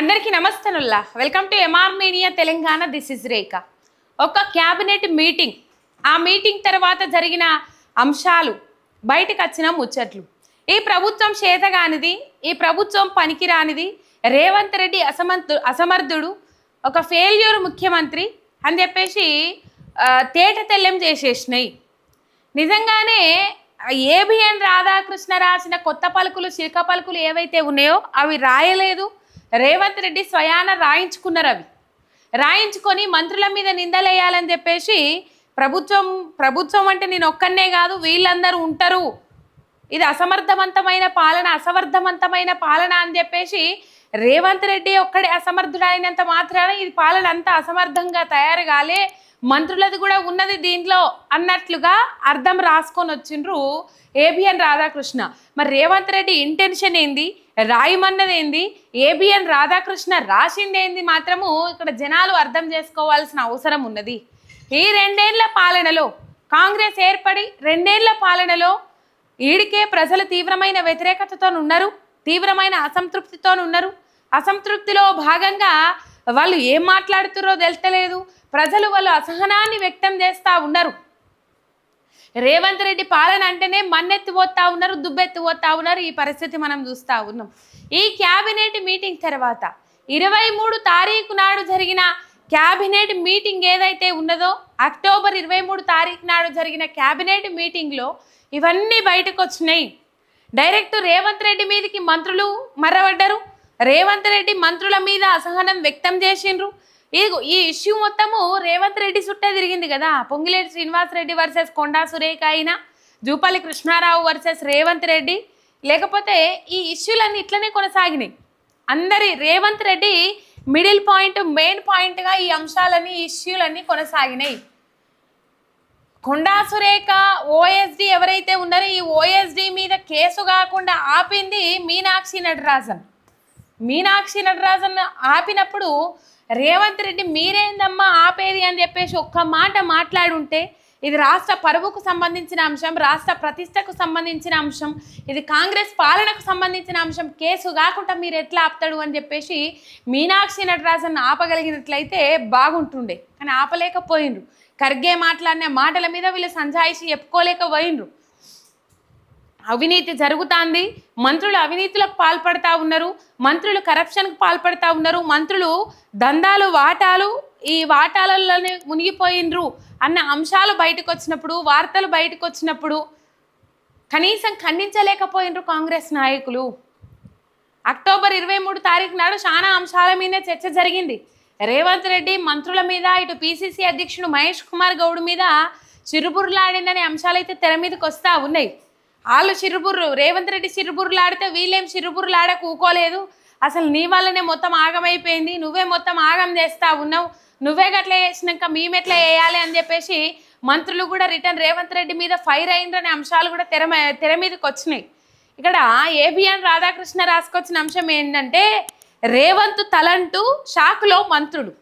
అందరికీ నమస్తనుల్లా. Welcome to MR media Telangana this is Rekha ఒక cabinet meeting ఆ meeting తర్వాత జరిగిన అంశాలు బయటకు వచ్చిన ముచ్చట్లు. ఈ ప్రభుత్వం చేతగానిది ఈ ప్రభుత్వం పనికిరానిది రేవంత్ రెడ్డి అసమంతు అసమర్థుడు ఒక ఫెయిల్యూర్ ముఖ్యమంత్రి అని చెప్పేసి తేట తెల్లం చేసేసినాయి. నిజంగానే ఏబిఎన్ రాధాకృష్ణ రాసిన కొత్త పలుకులు చిరక పలుకులు ఏవైతే ఉన్నాయో అవి రాయలేదు. రేవంత్ రెడ్డి స్వయాన రాయించుకున్నారు అవి. రాయించుకొని మంత్రుల మీద నిందలేయాలని చెప్పేసి ప్రభుత్వం ప్రభుత్వం అంటే నేను ఒక్కనే కాదు వీళ్ళందరూ ఉంటారు. ఇది అసమర్థవంతమైన పాలన అసమర్థవంతమైన పాలన అని చెప్పేసి రేవంత్ రెడ్డి ఒక్కడే అసమర్థుడైనంత మాత్రాన ఇది పాలన అంతా అసమర్థంగా తయారు కాలే. మంత్రులది కూడా ఉన్నది దీంట్లో అన్నట్లుగా అర్థం రాసుకొని వచ్చిండ్రు ఏబిఎన్ రాధాకృష్ణ. మరి రేవంత్ రెడ్డి ఇంటెన్షన్ ఏంది? రాయమన్నది ఏంది? ఏబిఎన్ రాధాకృష్ణ రాసిందేంది మాత్రము ఇక్కడ జనాలు అర్థం చేసుకోవాల్సిన అవసరం ఉన్నది. ఈ రెండేళ్ళ పాలనలో కాంగ్రెస్ ఏర్పడి రెండేళ్ళ పాలనలో ఈడికే ప్రజలు తీవ్రమైన వ్యతిరేకతతో ఉన్నారు తీవ్రమైన అసంతృప్తితో ఉన్నారు అసంతృప్తిలో భాగంగా వాళ్ళు ఏం మాట్లాడుతురో తెలుస్తలేదు ప్రజలు వాళ్ళు అసహనాన్ని వ్యక్తం చేస్తూ ఉన్నారు. రేవంత్ రెడ్డి పాలన అంటేనే మన్నెత్తి పోతా ఉన్నారు దుబ్బెత్తి పోతా ఉన్నారు. ఈ పరిస్థితి మనం చూస్తూ ఉన్నాం. ఈ క్యాబినెట్ మీటింగ్ తర్వాత ఇరవై మూడు తారీఖు నాడు జరిగిన క్యాబినెట్ మీటింగ్ ఏదైతే ఉన్నదో అక్టోబర్ ఇరవై మూడు తారీఖు నాడు జరిగిన క్యాబినెట్ మీటింగ్లో ఇవన్నీ బయటకు వచ్చినాయి. డైరెక్ట్ రేవంత్ రెడ్డి మీదకి మంత్రులు మర్రబడ్డారు. రేవంత్ రెడ్డి మంత్రుల మీద అసహనం వ్యక్తం చేసిండ్రు. ఈ ఈ ఇష్యూ మొత్తము రేవంత్ రెడ్డి చుట్టే తిరిగింది కదా. పొంగిలేటి శ్రీనివాస్ రెడ్డి వర్సెస్ కొండా సురేఖ అయినా జూపల్లి కృష్ణారావు వర్సెస్ రేవంత్ రెడ్డి. లేకపోతే ఈ ఇష్యూలన్నీ ఇట్లనే కొనసాగినాయి. అందరి Revanth Reddy middle point main పాయింట్గా ఈ అంశాలన్నీ ఇష్యూలన్నీ కొనసాగినాయి. కొండా సురేఖ ఓఎస్డి ఎవరైతే ఉన్నారో ఈ ఓఎస్డి మీద కేసు కాకుండా ఆపింది మీనాక్షి నటరాజన్. మీనాక్షి నటరాజన్ ఆపినప్పుడు రేవంత్ రెడ్డి మీరేందమ్మా ఆపేది అని చెప్పేసి ఒక్క మాట మాట్లాడుంటే ఇది రాష్ట్ర పరువుకు సంబంధించిన అంశం రాష్ట్ర ప్రతిష్టకు సంబంధించిన అంశం ఇది కాంగ్రెస్ పాలనకు సంబంధించిన అంశం కేసు కాకుండా మీరు ఎట్లా ఆపుతాడు అని చెప్పేసి మీనాక్షి నటరాజన్ ఆపగలిగినట్లయితే బాగుంటుండే. కానీ ఆపలేకపోయిండ్రు. ఖర్గే మాట్లాడిన మాటల మీద వీళ్ళు సంజాయిషి చెప్పుకోలేకపోయిండ్రు. అవినీతి జరుగుతాంది. మంత్రులు అవినీతులకు పాల్పడతా ఉన్నారు. మంత్రులు కరప్షన్కు పాల్పడతా ఉన్నారు. మంత్రులు దందాలు వాటాలు ఈ వాటాలలోనే మునిగిపోయిండ్రు అన్న అంశాలు బయటకు వచ్చినప్పుడు వార్తలు బయటకు వచ్చినప్పుడు కనీసం ఖండించలేకపోయినరు కాంగ్రెస్ నాయకులు. అక్టోబర్ ఇరవై మూడు తారీఖు నాడు చాలా అంశాల మీదే చర్చ జరిగింది. రేవంత్ రెడ్డి మంత్రుల మీద ఇటు పిసిసి అధ్యక్షుడు మహేష్ కుమార్ గౌడ్ మీద చిరుబుర్లాడిందనే అంశాలు అయితే తెర మీదకి వస్తూ ఉన్నాయి. వాళ్ళు చిరుబుర్రు రేవంత్ రెడ్డి చిరుబుర్లాడితే వీళ్ళేం చిరుబుర్లాడ కూకోలేదు అసలు నీ వల్లనే మొత్తం ఆగమైపోయింది నువ్వే మొత్తం ఆగం చేస్తా ఉన్నావు నువ్వే గట్ల చేసినాక మేమెట్లా వేయాలి అని చెప్పేసి మంత్రులు కూడా రిటర్న్ రేవంత్ రెడ్డి మీద ఫైర్ అయిందనే అంశాలు కూడా తెర తెర మీదకి వచ్చినాయి. ఇక్కడ ఏబిఎన్ రాధాకృష్ణ రాసుకొచ్చిన అంశం ఏంటంటే రేవంత్ తలంటు షాకులో మంత్రుడు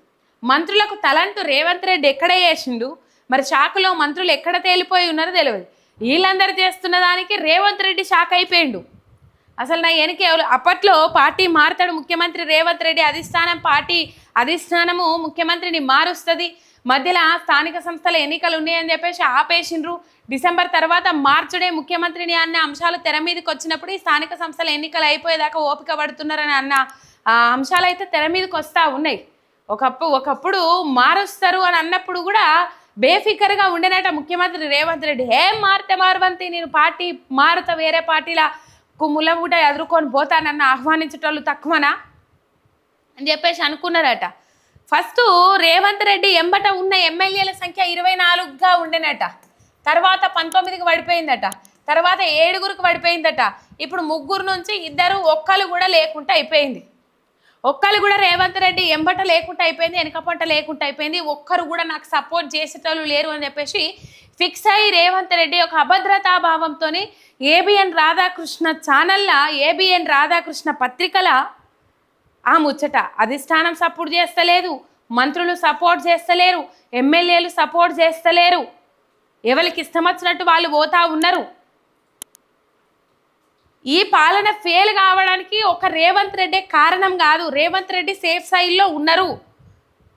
మంత్రులకు తలంటు రేవంత్ రెడ్డి ఎక్కడ వేసిండు మరి షాకులో మంత్రులు ఎక్కడ తేలిపోయి ఉన్నారో తెలియదు వీళ్ళందరూ చేస్తున్న దానికి రేవంత్ రెడ్డి షాక్ అయిపోయిండు. అసలు నా వెనక అప్పట్లో పార్టీ మారుతాడు ముఖ్యమంత్రి రేవంత్ రెడ్డి అధిష్టానం పార్టీ అధిష్టానము ముఖ్యమంత్రిని మారుస్తుంది. మధ్యలో స్థానిక సంస్థల ఎన్నికలు ఉన్నాయని చెప్పేసి ఆపేసిండ్రు. డిసెంబర్ తర్వాత మార్చుడే ముఖ్యమంత్రిని అన్న అంశాలు తెర మీదకి వచ్చినప్పుడు ఈ స్థానిక సంస్థల ఎన్నికలు అయిపోయేదాకా ఓపిక పడుతున్నారని అన్న అంశాలు అయితే తెర మీదకి వస్తూ ఉన్నాయి. ఒకప్పుడు ఒకప్పుడు మారుస్తారు అని అన్నప్పుడు కూడా బేఫికర్గా ఉండేనట ముఖ్యమంత్రి రేవంత్ రెడ్డి. ఏం మారితే మారవంతి నేను పార్టీ మారుతా వేరే పార్టీల ములబూట ఎదుర్కొని పోతానన్న ఆహ్వానించేటోళ్ళు తక్కువనా? అని చెప్పేసి అనుకున్నారట. ఫస్ట్ రేవంత్ రెడ్డి ఎంబట ఉన్న ఎమ్మెల్యేల సంఖ్య ఇరవై నాలుగుగా ఉండేనట. తర్వాత పంతొమ్మిదికి పడిపోయిందట. తర్వాత ఏడుగురికి పడిపోయిందట. ఇప్పుడు ముగ్గురు నుంచి ఇద్దరు ఒక్కరు కూడా లేకుండా అయిపోయింది. ఒక్కరు కూడా రేవంత్ రెడ్డి ఎంబట లేకుండా అయిపోయింది వెనక పంట లేకుండా అయిపోయింది. ఒక్కరు కూడా నాకు సపోర్ట్ చేసేటోళ్ళు లేరు అని చెప్పేసి ఫిక్స్ అయ్యి రేవంత్ రెడ్డి ఒక అభద్రతా భావంతో ఏబిఎన్ రాధాకృష్ణ ఛానల్లా ఏబిఎన్ రాధాకృష్ణ పత్రికల ఆ ముచ్చట. అధిష్టానం సపోర్ట్ చేస్తలేదు మంత్రులు సపోర్ట్ చేస్తలేరు ఎమ్మెల్యేలు సపోర్ట్ చేస్తలేరు. ఎవరికి ఇష్టం వచ్చినట్టు వాళ్ళు పోతా ఉన్నారు. ఈ పాలన ఫెయిల్ కావడానికి ఒక రేవంత్ రెడ్డి కారణం కాదు. రేవంత్ రెడ్డి సేఫ్ సైడ్లో ఉన్నారు.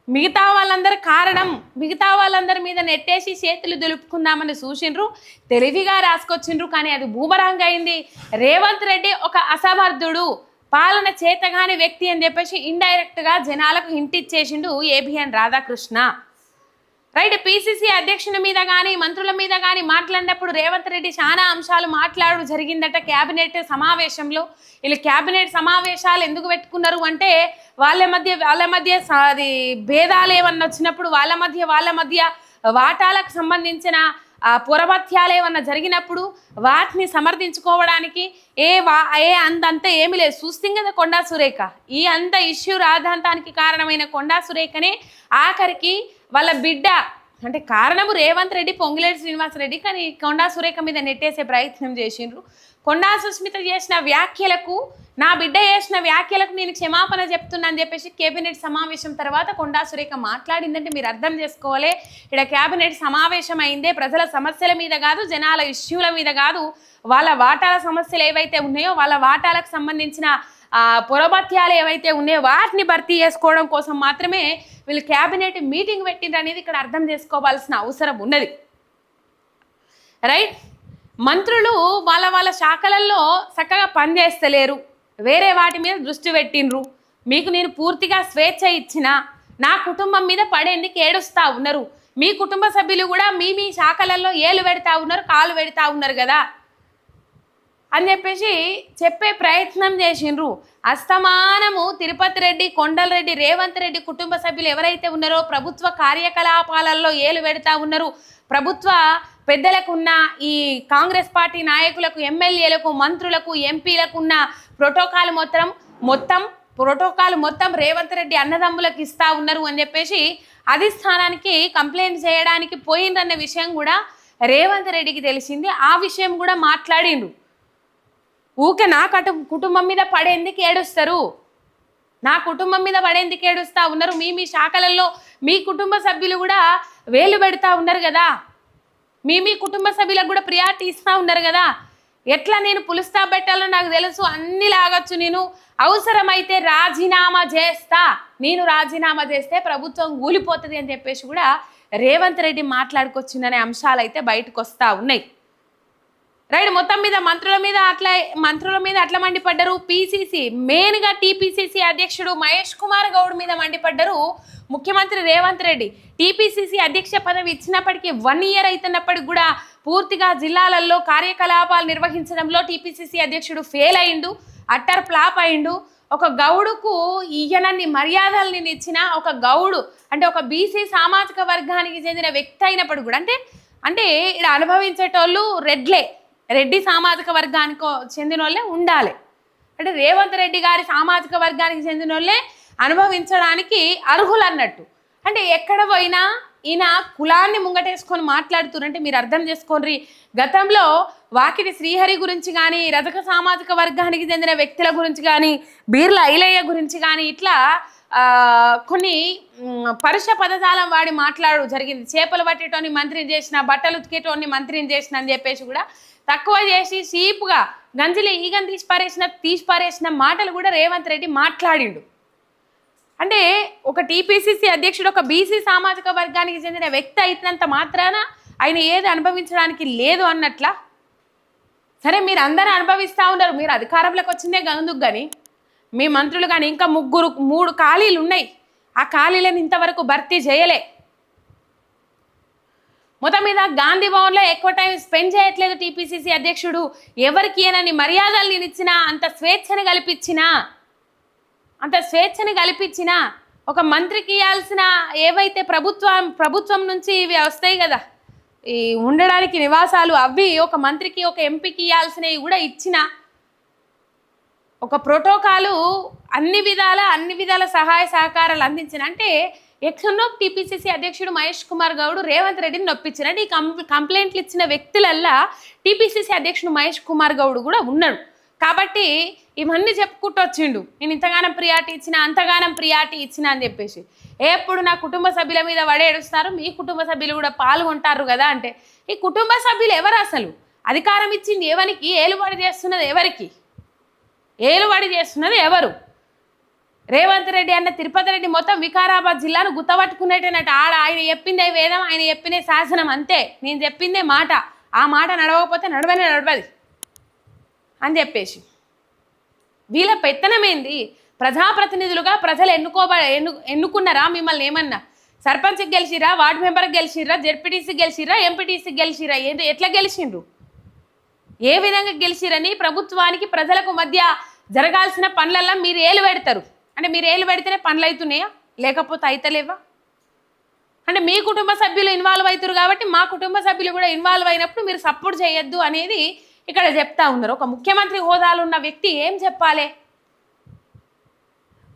మిగతా వాళ్ళందరి కారణం మిగతా వాళ్ళందరి మీద నెట్టేసి చేతులు దులుపుకుందామని చూసిండ్రు. తెలివిగా రాసుకొచ్చిండ్రు కానీ అది బూమరాంగ్ అయింది. రేవంత్ రెడ్డి ఒక అసమర్థుడు పాలన చేతగాని వ్యక్తి అని చెప్పేసి ఇండైరెక్ట్గా జనాలకు హింట్ ఇచ్చేసిండు ఏబిఎన్ రాధాకృష్ణ. రైట్ పిసిసి అధ్యక్షుని మీద కానీ మంత్రుల మీద కానీ మాట్లాడినప్పుడు రేవంత్ రెడ్డి చాలా అంశాలు మాట్లాడడం జరిగిందట క్యాబినెట్ సమావేశంలో. వీళ్ళు క్యాబినెట్ సమావేశాలు ఎందుకు పెట్టుకున్నారు అంటే వాళ్ళ మధ్య వాళ్ళ మధ్య అది భేదాలు ఏమన్నా వచ్చినప్పుడు వాళ్ళ మధ్య వాళ్ళ మధ్య వాటాలకు సంబంధించిన ఆ ఏమన్నా జరిగినప్పుడు వాటిని సమర్థించుకోవడానికి ఏ వా ఏ అందంతా ఏమీ లేదు. చూస్తుంది కదా కొండా సురేఖ. ఈ అంత ఇష్యూ రాధాంతానికి కారణమైన కొండా సురేఖనే ఆఖరికి వాళ్ళ బిడ్డ అంటే కారణము రేవంత్ రెడ్డి పొంగిలేటి శ్రీనివాసరెడ్డి కానీ కొండా సురేఖ మీద నెట్టేసే ప్రయత్నం చేసిండ్రు. కొండా సుస్మిత చేసిన వ్యాఖ్యలకు నా బిడ్డ చేసిన వ్యాఖ్యలకు నేను క్షమాపణ చెప్తున్నా అని చెప్పేసి కేబినెట్ సమావేశం తర్వాత కొండా సురేఖ మాట్లాడిందంటే మీరు అర్థం చేసుకోవాలి. ఇక్కడ కేబినెట్ సమావేశం అయిందే ప్రజల సమస్యల మీద కాదు జనాల ఇష్యూల మీద కాదు. వాళ్ళ వాటాల సమస్యలు ఏవైతే ఉన్నాయో వాళ్ళ వాటాలకు సంబంధించిన ఆ పురభత్యాలు ఏవైతే ఉన్నాయో వాటిని భర్తీ చేసుకోవడం కోసం మాత్రమే వీళ్ళు క్యాబినెట్ మీటింగ్ పెట్టిండ్రు అనేది ఇక్కడ అర్థం చేసుకోవాల్సిన అవసరం ఉన్నది. రైట్? మంత్రులు వాళ్ళ వాళ్ళ శాఖలలో చక్కగా పనిచేస్తలేరు. వేరే వాటి మీద దృష్టి పెట్టిండ్రు. మీకు నేను పూర్తిగా స్వేచ్ఛ ఇచ్చిన నా కుటుంబం మీద పడేందుకు ఏడుస్తా ఉన్నారు. మీ కుటుంబ సభ్యులు కూడా మీ మీ శాఖలలో ఏలు పెడతా ఉన్నారు కాలు పెడతా ఉన్నారు కదా. అని చెప్పేసి చెప్పే ప్రయత్నం చేసిండ్రు. అస్తమానము తిరుపతి రెడ్డి కొండలరెడ్డి రేవంత్ రెడ్డి కుటుంబ సభ్యులు ఎవరైతే ఉన్నారో ప్రభుత్వ కార్యకలాపాలలో ఏలు పెడతా ఉన్నారు. ప్రభుత్వ పెద్దలకు ఉన్న ఈ కాంగ్రెస్ పార్టీ నాయకులకు ఎమ్మెల్యేలకు మంత్రులకు ఎంపీలకు ఉన్న ప్రోటోకాల్ మొత్తం మొత్తం ప్రోటోకాల్ మొత్తం రేవంత్ రెడ్డి అన్నదమ్ములకు ఇస్తా ఉన్నారు అని చెప్పేసి అధిష్టానానికి కంప్లైంట్ చేయడానికి పోయిందన్న విషయం కూడా రేవంత్ రెడ్డికి తెలిసింది. ఆ విషయం కూడా మాట్లాడిండు. ఊకే నా కటు కుటుంబం మీద పడేందుకు ఏడుస్తారు? నా కుటుంబం మీద పడేందుకు ఏడుస్తా ఉన్నారు? మీ మీ శాఖలలో మీ కుటుంబ సభ్యులు కూడా వేలు పెడతా ఉన్నారు కదా? మీ మీ కుటుంబ సభ్యులకు కూడా ప్రియారిటీ ఇస్తూ ఉన్నారు కదా? ఎట్లా నేను పులుస్తా పెట్టాలో నాకు తెలుసు. అన్ని లాగొచ్చు నేను. అవసరమైతే రాజీనామా చేస్తా. నేను రాజీనామా చేస్తే ప్రభుత్వం కూలిపోతుంది అని చెప్పేసి కూడా రేవంత్ రెడ్డి మాట్లాడుకొచ్చిందనే అంశాలు అయితే బయటకు వస్తూ ఉన్నాయి. రైట్ మొత్తం మీద మంత్రుల మీద అట్లా మంత్రుల మీద అట్లా మండిపడ్డారు పిసిసి మెయిన్గా టీపీసీసీ అధ్యక్షుడు మహేష్ కుమార్ గౌడ్ మీద మండిపడ్డారు ముఖ్యమంత్రి రేవంత్ రెడ్డి. టీపీసీసీ అధ్యక్ష పదవి ఇచ్చినప్పటికీ వన్ ఇయర్ అవుతున్నప్పటికి కూడా పూర్తిగా జిల్లాలలో కార్యకలాపాలు నిర్వహించడంలో టీపీసీసీ అధ్యక్షుడు ఫెయిల్ అయిండు అట్టర్ ఫ్లాప్ అయిండు. ఒక గౌడుకు ఈయనన్ని మర్యాదల్ని ఇచ్చిన ఒక గౌడు అంటే ఒక బీసీ సామాజిక వర్గానికి చెందిన వ్యక్తి అయినప్పుడు కూడా అంటే అంటే ఇక్కడ అనుభవించేటోళ్ళు రెడ్లే. రెడ్డి సామాజిక వర్గానికి చెందిన వాళ్ళే ఉండాలి. అంటే రేవంత్ రెడ్డి గారి సామాజిక వర్గానికి చెందిన వాళ్ళే అనుభవించడానికి అర్హులు అన్నట్టు అంటే ఎక్కడ పోయినా ఈయన కులాన్ని ముంగటేసుకొని మాట్లాడుతున్నంటే మీరు అర్థం చేసుకోండి. గతంలో వాకిటి శ్రీహరి గురించి కానీ రథక సామాజిక వర్గానికి చెందిన వ్యక్తుల గురించి కానీ బీర్ల ఐలయ్య గురించి కానీ ఇట్లా కొన్ని పరుష పదజాలం వాడి మాట్లాడు జరిగింది. చేపలు పట్టేటోని మంత్రిని చేసిన బట్టలు ఉతికేటోని మంత్రిని చేసిన అని చెప్పేసి కూడా తక్కువ చేసి చీపుగా గంజిలో ఈగన్ తీసి పారేసిన తీసి పారేసిన మాటలు కూడా రేవంత్ రెడ్డి మాట్లాడిండు. అంటే ఒక టీపీసీసీ అధ్యక్షుడు ఒక బీసీ సామాజిక వర్గానికి చెందిన వ్యక్తి అయినంత మాత్రాన ఆయన ఏది అనుభవించడానికి లేదు అన్నట్లా? సరే మీరు అందరూ అనుభవిస్తూ ఉన్నారు. మీరు అధికారంలోకి వచ్చిందే గందుకు కానీ మీ మంత్రులు కానీ ఇంకా ముగ్గురు మూడు ఖాళీలు ఉన్నాయి. ఆ ఖాళీలను ఇంతవరకు భర్తీ చేయలే. మొత్తం మీద గాంధీ భవన్లో ఎక్కువ టైం స్పెండ్ చేయట్లేదు టీపీసీసీ అధ్యక్షుడు. ఎవరికి ఏనని మర్యాదలు ఇచ్చినా అంత స్వేచ్ఛను కల్పించినా అంత స్వేచ్ఛను కల్పించినా ఒక మంత్రికి ఇవ్వాల్సిన ఏవైతే ప్రభుత్వం ప్రభుత్వం నుంచి ఇవి వస్తాయి కదా ఈ ఉండడానికి నివాసాలు అవి ఒక మంత్రికి ఒక ఎంపీకి ఇవ్వాల్సినవి కూడా ఇచ్చిన ఒక ప్రోటోకాలు అన్ని విధాల అన్ని విధాల సహాయ సహకారాలు అందించిన అంటే ఎక్కడో టీపీసీసీ అధ్యక్షుడు మహేష్ కుమార్ గౌడ్ రేవంత్ రెడ్డిని నొప్పించినట్టు ఈ కంప్లైంట్లు ఇచ్చిన వ్యక్తులల్లా టీపీసీసీ అధ్యక్షుడు మహేష్ కుమార్ గౌడ్ కూడా ఉన్నాడు. కాబట్టి ఇవన్నీ చెప్పుకుంటూ వచ్చిండు. నేను ఇంతగానం ప్రియారిటీ ఇచ్చిన అంతగానం ప్రియారిటీ ఇచ్చిన అని చెప్పేసి. ఎప్పుడు నా కుటుంబ సభ్యుల మీద వడేడుస్తారు మీ కుటుంబ సభ్యులు కూడా పాల్గొంటారు కదా అంటే. ఈ కుటుంబ సభ్యులు ఎవరు అసలు? అధికారం ఇచ్చింది ఎవరికి? ఏలుబడి చేస్తున్నది ఎవరికి? ఏలుబడి చేస్తున్నది ఎవరు? రేవంత్ రెడ్డి అన్న తిరుపతి రెడ్డి మొత్తం వికారాబాద్ జిల్లాను గుత్తపట్టుకునేటనట్టు ఆడ ఆయన చెప్పిందే వేదం ఆయన చెప్పిందే శాసనం అంతే. నేను చెప్పిందే మాట. ఆ మాట నడవకపోతే నడవనే నడవది అని చెప్పేసి. వీళ్ళ పెత్తనమేంది? ప్రజాప్రతినిధులుగా ప్రజలు ఎన్నుకోబ ఎన్ను ఎన్నుకున్నారా మిమ్మల్ని ఏమన్నా? సర్పంచ్కి గెలిచిరా వార్డు మెంబర్కి గెలిచిరా జెడ్పీటీసీ గెలిచిరా ఎంపీటీసీ గెలిచిరా ఏంటి ఎట్లా గెలిచిండ్రు? ఏ విధంగా గెలిచిరని ప్రభుత్వానికి ప్రజలకు మధ్య జరగాల్సిన పనులల్లో మీరు ఏలు పెడతారు? అంటే మీరు ఏళ్ళు పెడితేనే పనులు అవుతున్నాయా లేకపోతే అయితలేవా? అంటే మీ కుటుంబ సభ్యులు ఇన్వాల్వ్ అవుతారు కాబట్టి మా కుటుంబ సభ్యులు కూడా ఇన్వాల్వ్ అయినప్పుడు మీరు సపోర్ట్ చేయొద్దు అనేది ఇక్కడ చెప్తా ఉన్నారు. ఒక ముఖ్యమంత్రి హోదాలో ఉన్న వ్యక్తి ఏం చెప్పాలి?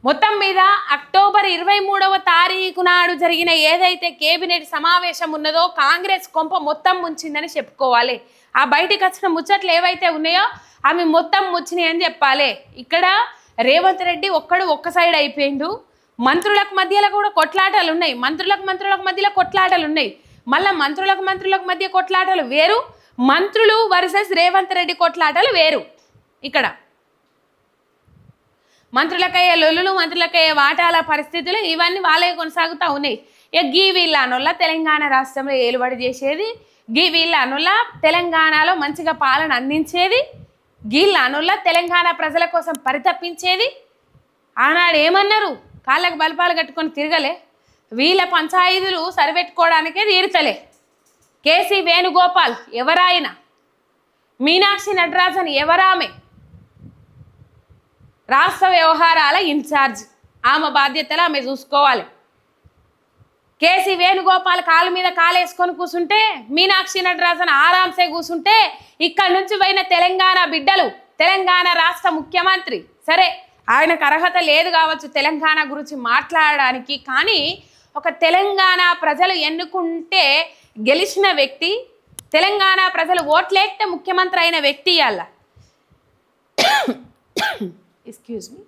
మొత్తం మీద అక్టోబర్ ఇరవై మూడవ తారీఖు నాడు జరిగిన ఏదైతే కేబినెట్ సమావేశం ఉన్నదో కాంగ్రెస్ కొంప మొత్తం ముంచిందని చెప్పుకోవాలి. ఆ బయటికి వచ్చిన ముచ్చట్లు ఏవైతే ఉన్నాయో అవి మొత్తం ముచ్చినాయి అని చెప్పాలి. ఇక్కడ రేవంత్ రెడ్డి ఒక్కడు ఒక్క సైడ్ అయిపోయిండు. మంత్రులకు మధ్యలో కూడా కొట్లాటలు ఉన్నాయి. మంత్రులకు మంత్రులకు మధ్యలో కొట్లాటలు ఉన్నాయి. మళ్ళీ మంత్రులకు మంత్రులకు మధ్య కొట్లాటలు వేరు. మంత్రులు వర్సెస్ రేవంత్ రెడ్డి కొట్లాటలు వేరు. ఇక్కడ మంత్రులకయ్యే లొల్లులు మంత్రులకయ్యే వాటాల పరిస్థితులు ఇవన్నీ వాళ్ళే కొనసాగుతూ ఉన్నాయి. ఇక గీ వీళ్ళ అనుల్ల తెలంగాణ రాష్ట్రంలో ఏలుబడి చేసేది. గీ వీళ్ళ అనుల్ల తెలంగాణలో మంచిగా పాలన అందించేది. గీళ్ళ తెలంగాణ ప్రజల కోసం పరితపించేది? ఆనాడు ఏమన్నారు? కాళ్ళకు బలపాలు కట్టుకొని తిరగలే. వీళ్ళ పంచాయతీలు సరిపెట్టుకోవడానికే తీరుతలే. కేసీ వేణుగోపాల్ ఎవరాయన? మీనాక్షి నటరాజన్ ఎవరామె? రాష్ట్ర వ్యవహారాల ఇన్ఛార్జ్. ఆమె బాధ్యతలు ఆమె చూసుకోవాలి. కేసీ వేణుగోపాల్ కాలు మీద కాలేసుకొని కూర్చుంటే మీనాక్షి నటరాజన్ ఆరాంసే కూర్చుంటే ఇక్కడి నుంచి పోయిన తెలంగాణ బిడ్డలు తెలంగాణ రాష్ట్ర ముఖ్యమంత్రి. సరే ఆయనకు అర్హత లేదు కావచ్చు తెలంగాణ గురించి మాట్లాడడానికి కానీ ఒక తెలంగాణ ప్రజలు ఎన్నుకుంటే గెలిచిన వ్యక్తి తెలంగాణ ప్రజలు ఓట్లేస్తే ముఖ్యమంత్రి అయిన వ్యక్తి అల్ల ఎక్స్క్యూజ్ మీ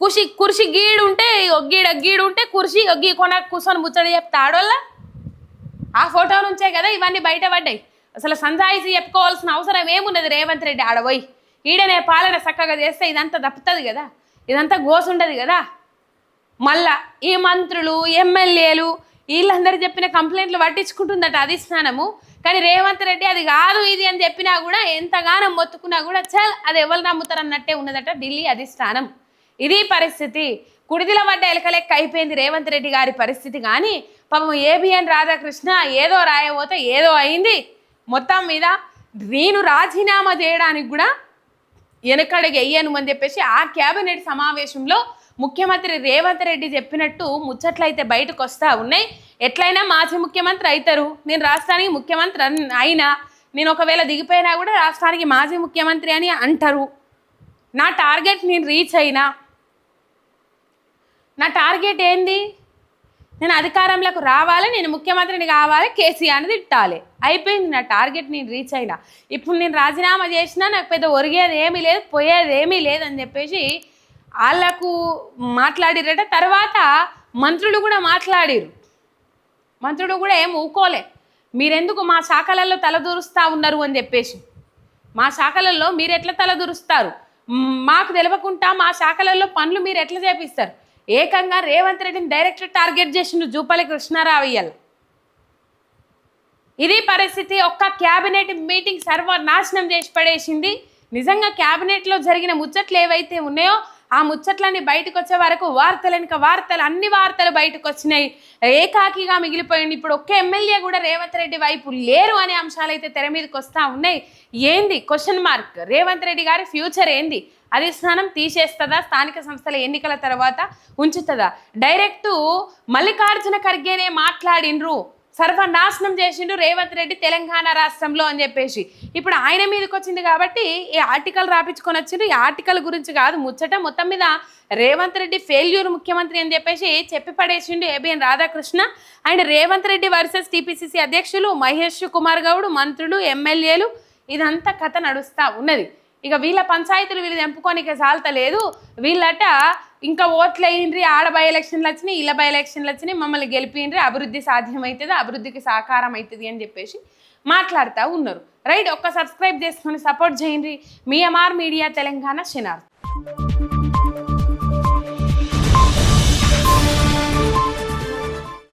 కుషి కుర్షి గీడు ఉంటే ఇగో గీడ గీడు ఉంటే కుర్షి ఒగ్గి గీ కొన కూర్చొని ముచ్చడి చెప్తే. ఆడోళ్ళ? ఆ ఫోటో నుంచే కదా ఇవన్నీ బయటపడ్డాయి. అసలు సంజాయిసి చెప్పుకోవాల్సిన అవసరం ఏమున్నది రేవంత్ రెడ్డి ఆడబోయి ఈడనే పాలన చక్కగా చేస్తే ఇదంతా తప్పుతుంది కదా? ఇదంతా గోసుండదు కదా? మళ్ళా ఈ మంత్రులు ఎమ్మెల్యేలు వీళ్ళందరూ చెప్పిన కంప్లైంట్లు పట్టించుకుంటుందట అధిష్టానము కానీ రేవంత్ రెడ్డి అది కాదు ఇది అని చెప్పినా కూడా ఎంతగానో మొత్తుకున్నా కూడా చల్ అది ఎవరు నమ్ముతారు అన్నట్టే ఉన్నదట ఢిల్లీ అధిష్టానం ఇది పరిస్థితి. కుడిదిల పడ్డ ఎలకలెక్క అయిపోయింది రేవంత్ రెడ్డి గారి పరిస్థితి కానీ పాపం ఏబిఎన్ రాధాకృష్ణ ఏదో రాయబోతే ఏదో అయింది. మొత్తం మీద నేను రాజీనామా చేయడానికి కూడా వెనకడికి వెయ్యను అని చెప్పేసి ఆ క్యాబినెట్ సమావేశంలో ముఖ్యమంత్రి రేవంత్ రెడ్డి చెప్పినట్టు ముచ్చట్లయితే బయటకు వస్తా ఉన్నాయి. ఎట్లయినా మాజీ ముఖ్యమంత్రి అవుతారు నేను రాష్ట్రానికి ముఖ్యమంత్రి అయినా నేను ఒకవేళ దిగిపోయినా కూడా రాష్ట్రానికి మాజీ ముఖ్యమంత్రి అని అంటారు. నా టార్గెట్ నేను రీచ్ అయినా నా టార్గెట్ ఏంది? నేను అధికారంలోకి రావాలి నేను ముఖ్యమంత్రిని కావాలి కేసీఆర్ని తిట్టాలి. అయిపోయింది నా టార్గెట్ నేను రీచ్ అయినా. ఇప్పుడు నేను రాజీనామా చేసినా నాకు పెద్ద ఒరిగేది ఏమీ లేదు పోయేది ఏమీ లేదని చెప్పేసి వాళ్ళకు మాట్లాడిరట. తర్వాత మంత్రులు కూడా మాట్లాడిరు. మంత్రుడు కూడా ఏం ఊకోలే. మీరెందుకు మా శాఖలలో తలదూరుస్తూ ఉన్నారు అని చెప్పేసి. మా శాఖలలో మీరు ఎట్లా తలదూరుస్తారు మాకు తెలవకుండా మా శాఖలలో పనులు మీరు ఎట్లా చేపిస్తారు? ఏకంగా రేవంత్ రెడ్డిని డైరెక్ట్ టార్గెట్ చేసిండు జూపల్లి కృష్ణారావు ఇది పరిస్థితి ఒక్క క్యాబినెట్ మీటింగ్ సర్వనాశనం చేసి పడేసింది. నిజంగా క్యాబినెట్లో జరిగిన ముచ్చట్లు ఏవైతే ఉన్నాయో ఆ ముచ్చట్లన్నీ బయటకు వచ్చే వరకు వార్తలు వెనుక వార్తలు అన్ని వార్తలు బయటకు వచ్చినాయి ఏకాకిగా మిగిలిపోయింది. ఇప్పుడు ఒక్క ఎమ్మెల్యే కూడా రేవంత్ రెడ్డి వైపు లేరు అనే అంశాలు అయితే తెర మీదకి వస్తూ ఉన్నాయి. ఏంది? క్వశ్చన్ మార్క్ రేవంత్ రెడ్డి గారి ఫ్యూచర్ ఏంది? అధిష్టానం తీసేస్తుందా? స్థానిక సంస్థల ఎన్నికల తర్వాత ఉంచుతుందా? డైరెక్టు మల్లికార్జున ఖర్గేనే మాట్లాడిండ్రు. సర్వనాశనం చేసిండు రేవంత్ రెడ్డి తెలంగాణ రాష్ట్రంలో అని చెప్పేసి. ఇప్పుడు ఆయన మీదకి వచ్చింది కాబట్టి ఈ ఆర్టికల్ రాపించుకొని వచ్చిండు. ఈ ఆర్టికల్ గురించి కాదు ముచ్చట మొత్తం మీద రేవంత్ రెడ్డి ఫెయిల్యూర్ ముఖ్యమంత్రి అని చెప్పేసి చెప్పి పడేసిండు ABN Radhakrishna. And Revanth Reddy versus TPCC అధ్యక్షులు మహేష్ కుమార్ గౌడ్ మంత్రులు ఎమ్మెల్యేలు ఇదంతా కథ నడుస్తూ ఉన్నది. ఇక వీళ్ళ పంచాయతీలు వీళ్ళు తెంపుకోనికి సాల్తలేదు. వీళ్ళట ఇంకా ఓట్లు అయ్యిండ్రి ఆడ బై ఎలక్షన్లు వచ్చినాయి ఇలా బై ఎలక్షన్లు వచ్చినాయి మమ్మల్ని గెలిపిండ్రి అభివృద్ధి సాధ్యమవుతుంది అభివృద్ధికి సహకారం అవుతుంది అని చెప్పేసి మాట్లాడుతూ ఉన్నారు. రైట్ ఒక్క సబ్స్క్రైబ్ చేసుకొని సపోర్ట్ చేయండి. మియమార్ మీడియా తెలంగాణ షినార్